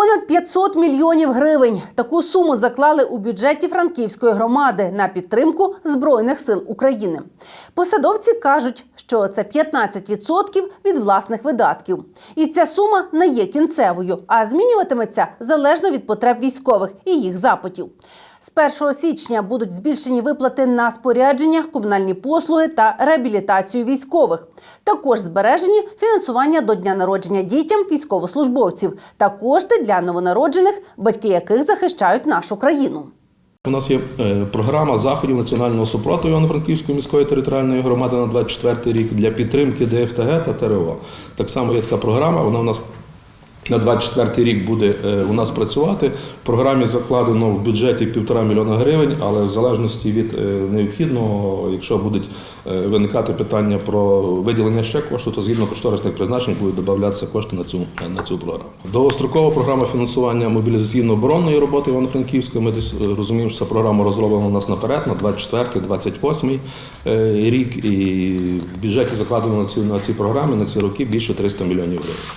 Понад 500 мільйонів гривень. Таку суму заклали у бюджеті Франківської громади на підтримку Збройних сил України. Посадовці кажуть, що це 15% від власних видатків. І ця сума не є кінцевою, а змінюватиметься залежно від потреб військових і їх запитів. З 1 січня будуть збільшені виплати на спорядження, комунальні послуги та реабілітацію військових. Також збережені фінансування до дня народження дітям військовослужбовців та кошти для новонароджених, батьки яких захищають нашу країну. У нас є е, програма заходів національного супротиву Івано-Франківської міської територіальної громади на 24 рік для підтримки ДФТГ та ТРО. Так само є така програма. Вона у нас на 24 рік буде е, у нас працювати. В програмі закладено в бюджеті півтора мільйона гривень, але в залежності від е, необхідного, якщо будуть е, виникати питання про виділення ще кошту, то згідно кошторисних призначень будуть додатися кошти на цю на цю програму. Довгострокова програма фінансування мобілізаційно-оборонної роботи Івано-Франківської. Ми розуміємо, що ця програма розроблена у нас наперед на 24-28 е, рік, і в бюджеті закладено на ці на ці програми на ці роки більше 300 мільйонів гривень.